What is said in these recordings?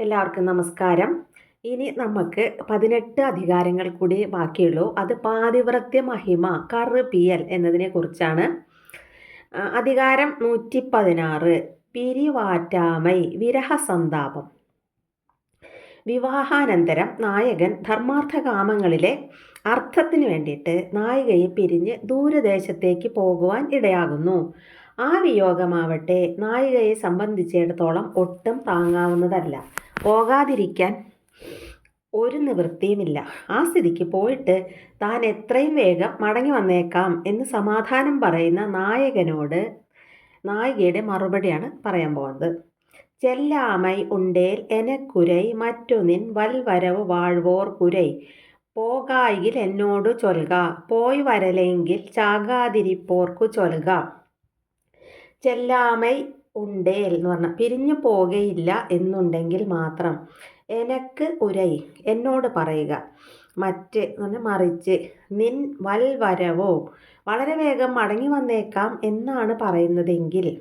എല്ലാവർക്കും നമസ്കാരം. ഇനി നമുക്ക് പതിനെട്ട് അധികാരങ്ങൾ കൂടി ബാക്കിയുള്ളൂ. അത് പാതിവ്രത്യ മഹിമ കറുപിയൽ എന്നതിനെ കുറിച്ചാണ്. അധികാരം നൂറ്റി പതിനാറ് പിരിവാറ്റാമൈ വിരഹസന്താപം. വിവാഹാനന്തരം നായകൻ ധർമാർത്ഥകാമങ്ങളിലെ അർത്ഥത്തിന് വേണ്ടിയിട്ട് നായികയെ പിരിഞ്ഞ് ദൂരദേശത്തേക്ക് പോകുവാൻ ഇടയാകുന്നു. ആ വിയോഗമാവട്ടെ നായികയെ സംബന്ധിച്ചിടത്തോളം ഒട്ടും താങ്ങാവുന്നതല്ല. പോകാതിരിക്കാൻ ഒരു നിവൃത്തിയുമില്ല. ആ സ്ഥിതിക്ക് പോയിട്ട് താൻ എത്രയും വേഗം മടങ്ങി വന്നേക്കാം എന്ന് സമാധാനം പറയുന്ന നായകനോട് നായികയുടെ മറുപടിയാണ് പറയാൻ പോകുന്നത്. ചെല്ലാമൈ ഉണ്ടേൽ എനക്കുരൈ മറ്റൊന്നിൻ വൽവരവ് വാഴ്വോർ കുരൈ. പോകായിൽ എന്നോടു ചൊൽക പോയി വരലെങ്കിൽ ചാകാതിരിപ്പോർക്കു ചൊൽക. ചെല്ലാമൈ ഉണ്ടേൽ എന്ന് പറഞ്ഞാൽ പിരിഞ്ഞു പോകയില്ല എന്നുണ്ടെങ്കിൽ മാത്രം എനക്ക് ഉരൈ എന്നോട് പറയുക. മറ്റ് എന്ന് പറഞ്ഞാൽ മറിച്ച് നിൻ വൽവരവോ വളരെ വേഗം മടങ്ങി വന്നേക്കാം എന്നാണ് പറയുന്നതെങ്കിൽ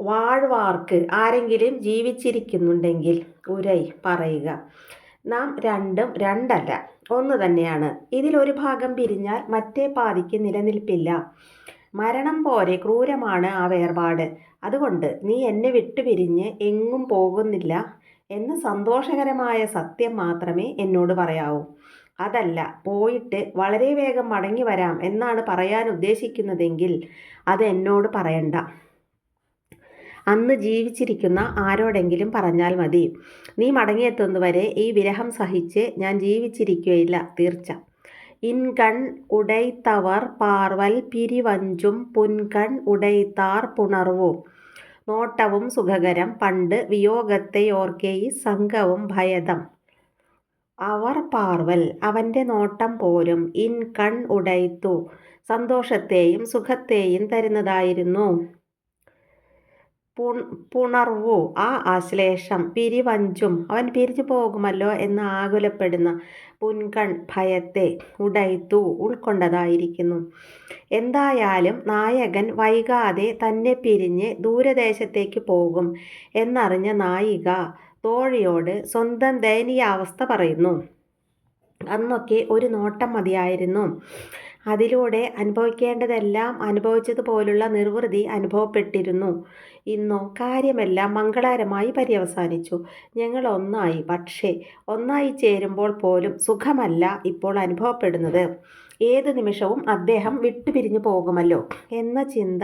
വാഴ്വാർക്ക് ആരെങ്കിലും ജീവിച്ചിരിക്കുന്നുണ്ടെങ്കിൽ ഉരൈ പറയുക. നാം രണ്ടും രണ്ടല്ല. ഒന്ന് തന്നെയാണ്. ഇതിലൊരു ഭാഗം പിരിഞ്ഞാൽ മറ്റേ പാതിക്ക് നിലനിൽപ്പില്ല. മരണം പോലെ ക്രൂരമാണ് ആ വേർപാട്. അതുകൊണ്ട് നീ എന്നെ വിട്ടുപിരിഞ്ഞ് എങ്ങും പോകുന്നില്ല എന്ന് സന്തോഷകരമായ സത്യം മാത്രമേ എന്നോട് പറയാവൂ. അതല്ല പോയിട്ട് വളരെ വേഗം മടങ്ങി വരാം എന്നാണ് പറയാൻ ഉദ്ദേശിക്കുന്നതെങ്കിൽ അത് എന്നോട് പറയണ്ട. അന്ന് ജീവിച്ചിരിക്കുന്ന ആരോടെങ്കിലും പറഞ്ഞാൽ മതി. നീ മടങ്ങിയെത്തുന്നതുവരെ ഈ വിരഹം സഹിച്ച് ഞാൻ ജീവിച്ചിരിക്കുകയില്ല തീർച്ച. ഇൻകൺ ഉടൈത്തവർ പാർവൽ പിരിവഞ്ചും പുൻകൺ ഉടൈത്താർ പുണർവും. നോട്ടവും സുഖകരം പണ്ട് വിയോഗത്തെ ഓർക്കേയി സംഘവും ഭയതം. അവർ പാർവൽ അവന്റെ നോട്ടം പോലും ഇൻ കൺ ഉടൈത്തു. സന്തോഷത്തെയും സുഖത്തെയും തരുന്നതായിരുന്നു. പുണർവു. ആ ആശ്ലേഷം പിരിവഞ്ചും. അവൻ പിരിഞ്ഞു പോകുമല്ലോ എന്ന് ആകുലപ്പെടുന്ന പുൻകൺ ഭയത്തെ ഉടൈത്തു ഉൾക്കൊണ്ടതായിരിക്കുന്നു. എന്തായാലും നായകൻ വൈകാതെ തന്നെ പിരിഞ്ഞ് ദൂരദേശത്തേക്ക് പോകും എന്നറിഞ്ഞ നായിക തോഴിയോട് സ്വന്തം ദയനീയാവസ്ഥ പറയുന്നു. അന്നൊക്കെ ഒരു നോട്ടം മതിയായിരുന്നു. അതിലൂടെ അനുഭവിക്കേണ്ടതെല്ലാം അനുഭവിച്ചതുപോലുള്ള നിർവൃതി അനുഭവപ്പെട്ടിരുന്നു. ഇന്നോ കാര്യമെല്ലാം മംഗളകരമായി പര്യവസാനിച്ചു. ഞങ്ങൾ ഒന്നായി. പക്ഷേ ഒന്നായി ചേരുമ്പോൾ പോലും സുഖമല്ല ഇപ്പോൾ അനുഭവപ്പെടുന്നത്. ഏത് നിമിഷവും അദ്ദേഹം വിട്ടുപിരിഞ്ഞു പോകുമല്ലോ എന്ന ചിന്ത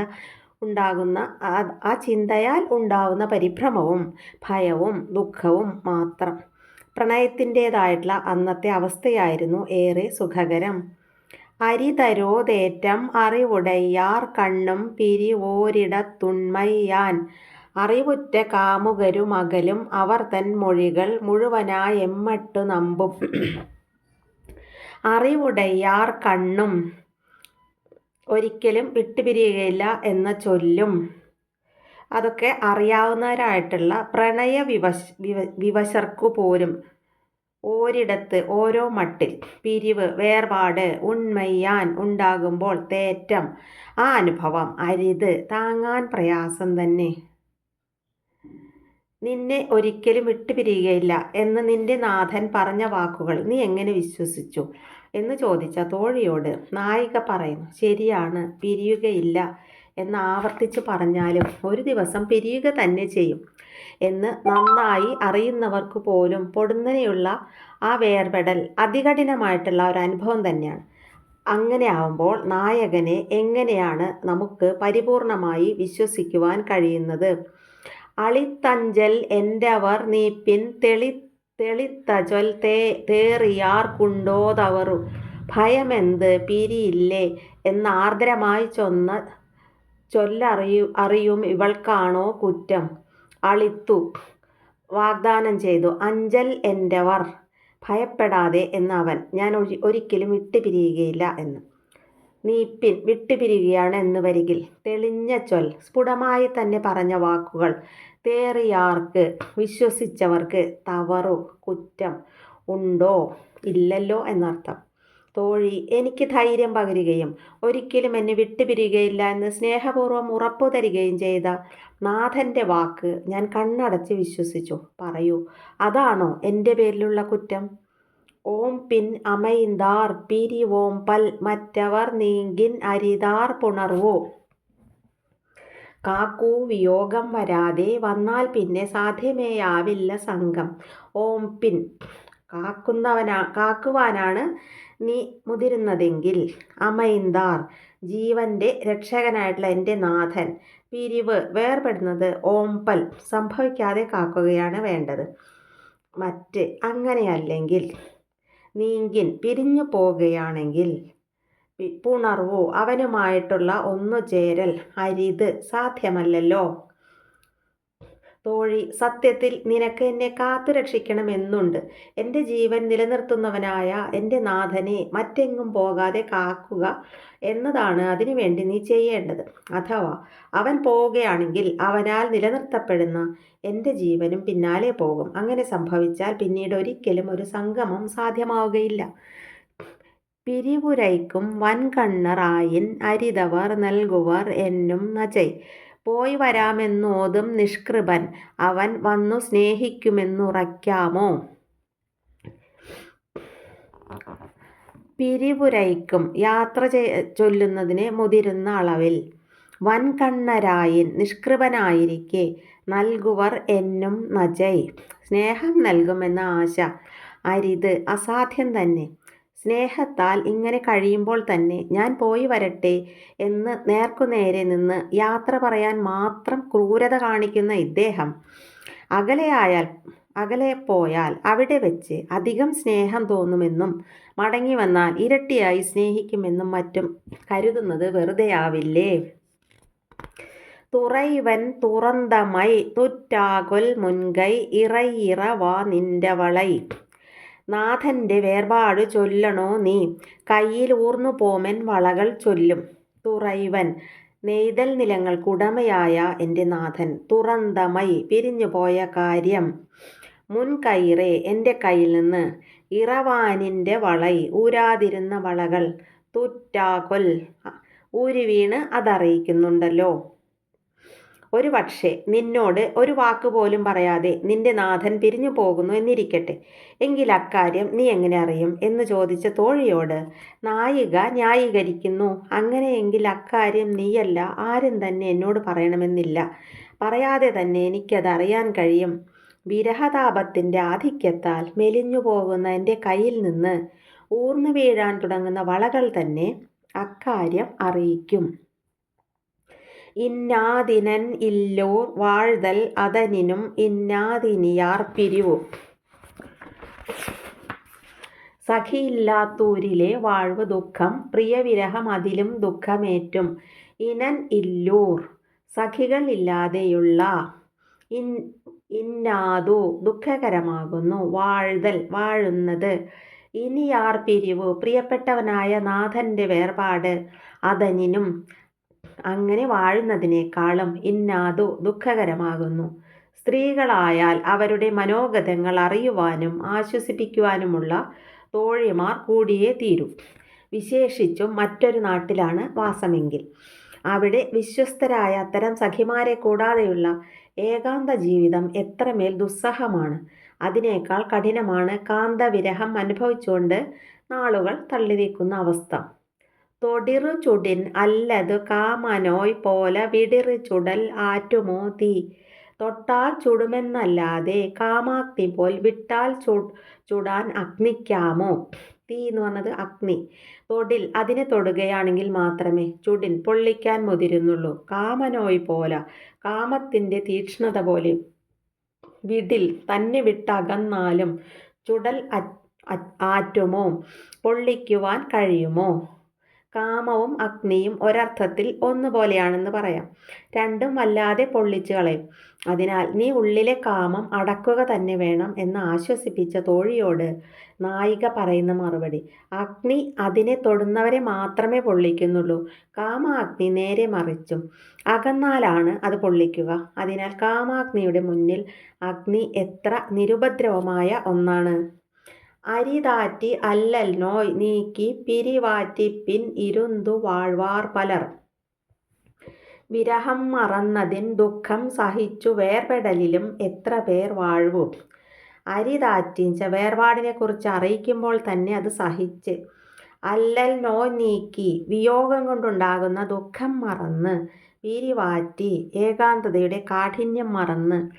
ഉണ്ടാകുന്ന ആ- ചിന്തയാൽ ഉണ്ടാകുന്ന പരിഭ്രമവും ഭയവും ദുഃഖവും മാത്രം. പ്രണയത്തിന്റേതായിട്ടുള്ള അന്നത്തെ അവസ്ഥയായിരുന്നു ഏറെ സുഖകരം. അരിതരോതേറ്റം അറിവുടയാർ കണ്ണും പിരിവോരിടത്തുണ്മയാൻ അറിവുറ്റ കാമുകരുമകലും അവർ തൻ മൊഴികൾ മുഴുവനായെമ്മട്ടു നമ്പും. അറിവുടയാർ കണ്ണും ഒരിക്കലും വിട്ടുപിരിയുകയില്ല എന്ന ചൊല്ലും. അതൊക്കെ അറിയാവുന്നവരായിട്ടുള്ള പ്രണയ വിവശ വിവ വിവശർക്കു പോലും. ഓരിടത്ത് ഓരോ മട്ടിൽ പിരിവ് വേർപാട് ഉണ്മയ്യാൻ ഉണ്ടാകുമ്പോൾ തേറ്റം ആ അനുഭവം അരിത് താങ്ങാൻ പ്രയാസം തന്നെ. നിന്നെ ഒരിക്കലും വിട്ടുപിരിയുകയില്ല എന്ന് നിന്റെ നാഥൻ പറഞ്ഞ വാക്കുകൾ നീ എങ്ങനെ വിശ്വസിച്ചു? എന്ന് ചോദിച്ച തോഴിയോട് നായിക പറയുന്നു ശരിയാണ് പിരിയുകയില്ല. എന്ന് ആവർത്തിച്ച് പറഞ്ഞാലും ഒരു ദിവസം പിരിയുക തന്നെ ചെയ്യും. എന്ന് നന്നായി അറിയുന്നവർക്ക് പോലും പൊടുന്നനെയുള്ള ആ വേർപെടൽ അതികഠിനമായിട്ടുള്ള ഒരു അനുഭവം തന്നെയാണ്. അങ്ങനെ ആവുമ്പോൾ നായകനെ എങ്ങനെയാണ് നമുക്ക് പരിപൂർണമായി വിശ്വസിക്കുവാൻ കഴിയുന്നത്? അളിത്തഞ്ചൽ എന്റവർ നീപ്പിൻ തെളി തെളിത്തചൊൽ തേ തേറിയാർ കുണ്ടോതവറു ഭയമെന്ത് പിരിയില്ലേ? എന്ന് ആർദ്രമായി ചൊന്ന ചൊല്ലറിയു അറിയും ഇവൾക്കാണോ കുറ്റം. അളിത്തു വാഗ്ദാനം ചെയ്തു അഞ്ചൽ എന്റവർ ഭയപ്പെടാതെ എന്നവൻ ഞാൻ ഒരി- ഒരിക്കലും വിട്ടുപിരിയുകയില്ല എന്ന്. നീപ്പിൻ വിട്ടുപിരിയുകയാണ് എന്ന് വരികിൽ തെളിഞ്ഞ ചൊൽ സ്ഫുടമായി തന്നെ പറഞ്ഞ വാക്കുകൾ തേറിയാർക്ക് വിശ്വസിച്ചവർക്ക് തവറു കുറ്റം ഉണ്ടോ ഇല്ലല്ലോ എന്നർത്ഥം. തോഴി എനിക്ക് ധൈര്യം പകരുകയും ഒരിക്കലും എന്നെ വിട്ടുപിരിയുകയില്ല എന്ന് സ്നേഹപൂർവം ഉറപ്പു തരികയും ചെയ്ത നാഥന്റെ വാക്ക് ഞാൻ കണ്ണടച്ച് വിശ്വസിച്ചു. പറയൂ അതാണോ എന്റെ പേരിലുള്ള കുറ്റം? ഓം പിൻ അമൈന്താർ ഓം പൽ മറ്റവർ നീങ്കിൻ അരിതാർ പുണർവോ? കാക്കൂ വിയോഗം വരാതെ വന്നാൽ പിന്നെ സാധ്യമേയാവില്ല സംഘം. ഓം പിൻ കാക്കുന്നവനാ കാക്കുവാനാണ് നീ മുതിരുന്നതെങ്കിൽ. അമൈന്ദാർ ജീവന്റെ രക്ഷകനായിട്ടുള്ള എന്റെ നാഥൻ. പിരിവ് വേർപെടുന്നത് ഓംപൽ സംഭവിക്കാതെ കാക്കുകയാണ് വേണ്ടത്. മറ്റ് അങ്ങനെയല്ലെങ്കിൽ നീങ്കിൻ പിരിഞ്ഞു പോവുകയാണെങ്കിൽ പുണർവോ അവനുമായിട്ടുള്ള ഒന്നു ചേരൽ അരിത് സാധ്യമല്ലല്ലോ. തോഴി സത്യത്തിൽ നിനക്ക് എന്നെ കാത്തു രക്ഷിക്കണമെന്നുണ്ട്. എന്റെ ജീവൻ നിലനിർത്തുന്നവനായ എന്റെ നാഥനെ മറ്റെങ്ങും പോകാതെ കാക്കുക എന്നതാണ് അതിനുവേണ്ടി നീ ചെയ്യേണ്ടത്. അഥവാ അവൻ പോവുകയാണെങ്കിൽ അവനാൽ നിലനിർത്തപ്പെടുന്ന എന്റെ ജീവനും പിന്നാലെ പോകും. അങ്ങനെ സംഭവിച്ചാൽ പിന്നീട് ഒരിക്കലും ഒരു സംഗമം സാധ്യമാവുകയില്ല. പിരിവുരയ്ക്കും വൻകണ്ണറായിൻ അരിതവർ നൽകുവർ എന്നും നജയ് പോയി വരാമെന്നോതും നിഷ്കൃപൻ. അവൻ വന്നു സ്നേഹിക്കുമെന്നുറയ്ക്കാമോ? പിരിവുരയ്ക്കും. യാത്ര ചൊല്ലുന്നതിന് മുതിരുന്ന അളവിൽ. വൻകണ്ണരായിൻ നിഷ്കൃപനായിരിക്കെ. നൽകുവർ എന്നും നജൈ. സ്നേഹം നൽകുമെന്ന ആശ. അരിത് അസാധ്യം തന്നെ. സ്നേഹത്താൽ ഇങ്ങനെ കഴിയുമ്പോൾ തന്നെ ഞാൻ പോയി വരട്ടെ എന്ന് നേർക്കുനേരെ നിന്ന് യാത്ര പറയാൻ മാത്രം ക്രൂരത കാണിക്കുന്ന ഇദ്ദേഹം. അകലെയായാൽ അകലെ പോയാൽ അവിടെ വെച്ച് അധികം സ്നേഹം തോന്നുമെന്നും മടങ്ങി വന്നാൽ ഇരട്ടിയായി സ്നേഹിക്കുമെന്നും മറ്റും കരുതുന്നത് വെറുതെയാവില്ലേ? തുറൈവൻ തുറന്തമൈ തുറ്റാകൊൽ മുൻകൈ ഇറയിറ വാ നിന്റെ നാഥന്റെ വേർപാട് ചൊല്ലണോ നീ? കയ്യിൽ ഊർന്നു പോമൻ വളകൾ ചൊല്ലും. തുറൈവൻ നെയ്തൽ നിലങ്ങൾക്കുടമയായ എന്റെ നാഥൻ. തുറന്തമൈ പിരിഞ്ഞുപോയ കാര്യം. മുൻകൈറേ എന്റെ കയ്യിൽ നിന്ന് ഇറവാനിന്റെ വളൈ ഊരാതിരുന്ന വളകൾ. തുറ്റാകൊൽ ഊരി വീണ് അതറിയിക്കുന്നുണ്ടല്ലോ. ഒരു പക്ഷേ നിന്നോട് ഒരു വാക്ക് പോലും പറയാതെ നിന്റെ നാഥൻ പിരിഞ്ഞു പോകുന്നു എന്നിരിക്കട്ടെ. എങ്കിൽ അക്കാര്യം നീ എങ്ങനെ അറിയും? എന്ന് ചോദിച്ച തോഴിയോട് നായിക ന്യായീകരിക്കുന്നു. അങ്ങനെയെങ്കിൽ അക്കാര്യം നീയല്ല. ആരും തന്നെ എന്നോട് പറയണമെന്നില്ല. പറയാതെ തന്നെ എനിക്കത് അറിയാൻ കഴിയും. വിരഹതാപത്തിന്റെ ആധിക്യത്താൽ മെലിഞ്ഞു പോകുന്ന എന്റെ കയ്യിൽ നിന്ന് ഊർന്നു വീഴാൻ തുടങ്ങുന്ന വളകൾ തന്നെ അക്കാര്യം അറിയിക്കും. ഇന്നാദിനൻ ഇല്ലോർ വാഴ്തൽ അതനിനും ഇന്നാദിനിയാർ പിരിവു. സഖിയില്ലാത്തൂരിലെ വാഴ്വ് ദുഃഖം പ്രിയവിരഹം അതിലും ദുഃഖമേറ്റും. ഇനൻ ഇല്ലൂർ സഖികളില്ലാതെയുള്ള ഇൻ ഇന്നാതു ദുഃഖകരമാകുന്നു. വാഴ്തൽ വാഴുന്നത് ഇനിയാർ പിരിവു. പ്രിയപ്പെട്ടവനായ നാഥന്റെ വേർപാട് അതനിനും അങ്ങനെ വാഴുന്നതിനേക്കാളും ഇന്നാതു ദുഃഖകരമാകുന്നു. സ്ത്രീകളായാൽ അവരുടെ മനോഗതങ്ങൾ അറിയുവാനും ആശ്വസിപ്പിക്കുവാനുമുള്ള തോഴിമാർ കൂടിയേ തീരൂ. വിശേഷിച്ചും മറ്റൊരു നാട്ടിലാണ് വാസമെങ്കിൽ. അവിടെ വിശ്വസ്തരായ അത്തരം സഖിമാരെ കൂടാതെയുള്ള ഏകാന്ത ജീവിതം എത്രമേൽ ദുസ്സഹമാണ്. അതിനേക്കാൾ കഠിനമാണ് കാന്തവിരഹം അനുഭവിച്ചുകൊണ്ട് നാളുകൾ തള്ളിവെക്കുന്ന അവസ്ഥ. തൊടിറു ചുടിൻ അല്ലതു കാമനോയ് പോലെ വിടിറു ചുടൽ ആറ്റുമോ തീ. തൊട്ടാൽ ചുടുമെന്നല്ലാതെ കാമാഗ്നി പോൽ വിട്ടാൽ ചു ചുടാൻ അഗ്നിക്കാമോ? തീ എന്ന് പറഞ്ഞത് അഗ്നി. തൊടിൽ അതിനെ തൊടുകയാണെങ്കിൽ മാത്രമേ ചുടിൻ പൊള്ളിക്കാൻ മുതിരുന്നുള്ളൂ. കാമനോയ് പോലെ കാമത്തിന്റെ തീക്ഷ്ണത പോലെ വിടിൽ തന്നെ വിട്ടകന്നാലും ചുടൽ ആറ്റുമോ? പൊള്ളിക്കുവാൻ കഴിയുമോ? കാമവും അഗ്നിയും ഒരർത്ഥത്തിൽ ഒന്നുപോലെയാണെന്ന് പറയാം. രണ്ടും വല്ലാതെ പൊള്ളിച്ചു കളയും. അതിനാൽ നീ ഉള്ളിലെ കാമം അടക്കുക തന്നെ വേണം എന്ന് ആശ്വസിപ്പിച്ച തോഴിയോട് നായിക പറയുന്ന മറുപടി. അഗ്നി അതിനെ തൊടുന്നവരെ മാത്രമേ പൊള്ളിക്കുന്നുള്ളൂ. കാമാഗ്നി നേരെ മറിച്ചും. അകന്നാലാണ് അത് പൊള്ളിക്കുക. അതിനാൽ കാമാഗ്നിയുടെ മുന്നിൽ അഗ്നി എത്ര നിരുപദ്രവമായ ഒന്നാണ്. അരിതാറ്റി അല്ലൽ നോയ് നീക്കി പിരിവാറ്റിപ്പിൻ ഇരുന്തു വാഴ്വാർ പലർ. വിരഹം മറന്നതിൻ ദുഃഖം സഹിച്ചു വേർപെടലിലും എത്ര പേർ വാഴ്വു? അരിതാറ്റിഞ്ച വേർപാടിനെ കുറിച്ച് അറിയിക്കുമ്പോൾ തന്നെ അത് സഹിച്ച്. അല്ലൽ നോ നീക്കി വിയോഗം കൊണ്ടുണ്ടാകുന്ന ദുഃഖം മറന്ന് പിരിവാറ്റി ഏകാന്തതയുടെ കാഠിന്യം മറന്ന്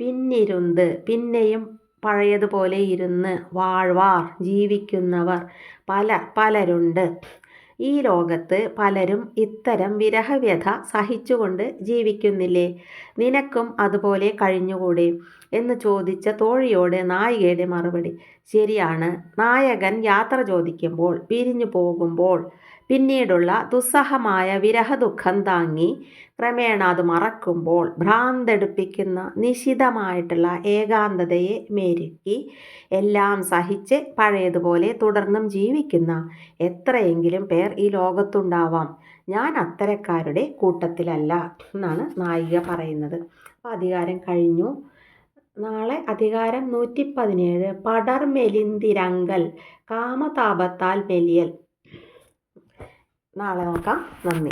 പിന്നിരുന്ന് പിന്നെയും പഴയതുപോലെ ഇരുന്ന് വാഴ്വാർ ജീവിക്കുന്നവർ പല പലരുണ്ട്. ഈ ലോകത്ത് പലരും ഇത്തരം വിരഹവ്യഥ സഹിച്ചുകൊണ്ട് ജീവിക്കുന്നില്ലേ? നിനക്കും അതുപോലെ കഴിഞ്ഞുകൂടെ? എന്ന് ചോദിച്ച തോഴിയോട് നായികയുടെ മറുപടി. ശരിയാണ് നായകൻ യാത്ര ചോദിക്കുമ്പോൾ പിരിഞ്ഞു പോകുമ്പോൾ പിന്നീടുള്ള ദുസ്സഹമായ വിരഹദുഃഖം താങ്ങി ക്രമേണ അത് മറക്കുമ്പോൾ ഭ്രാന്തെടുപ്പിക്കുന്ന നിശിതമായിട്ടുള്ള ഏകാന്തതയെ മെരുക്കി എല്ലാം സഹിച്ച് പഴയതുപോലെ തുടർന്നും ജീവിക്കുന്ന എത്രയെങ്കിലും പേർ ഈ ലോകത്തുണ്ടാവാം. ഞാൻ അത്തരക്കാരുടെ കൂട്ടത്തിലല്ല എന്നാണ് നായിക പറയുന്നത്. അപ്പോൾ അധികാരം കഴിഞ്ഞു. നാളെ അധികാരം നൂറ്റി പതിനേഴ് പടർ മെലിന്തിരങ്കൽ കാമതാപത്താൽ മെലിയൽ. നാളെ നോക്കാം. നന്ദി.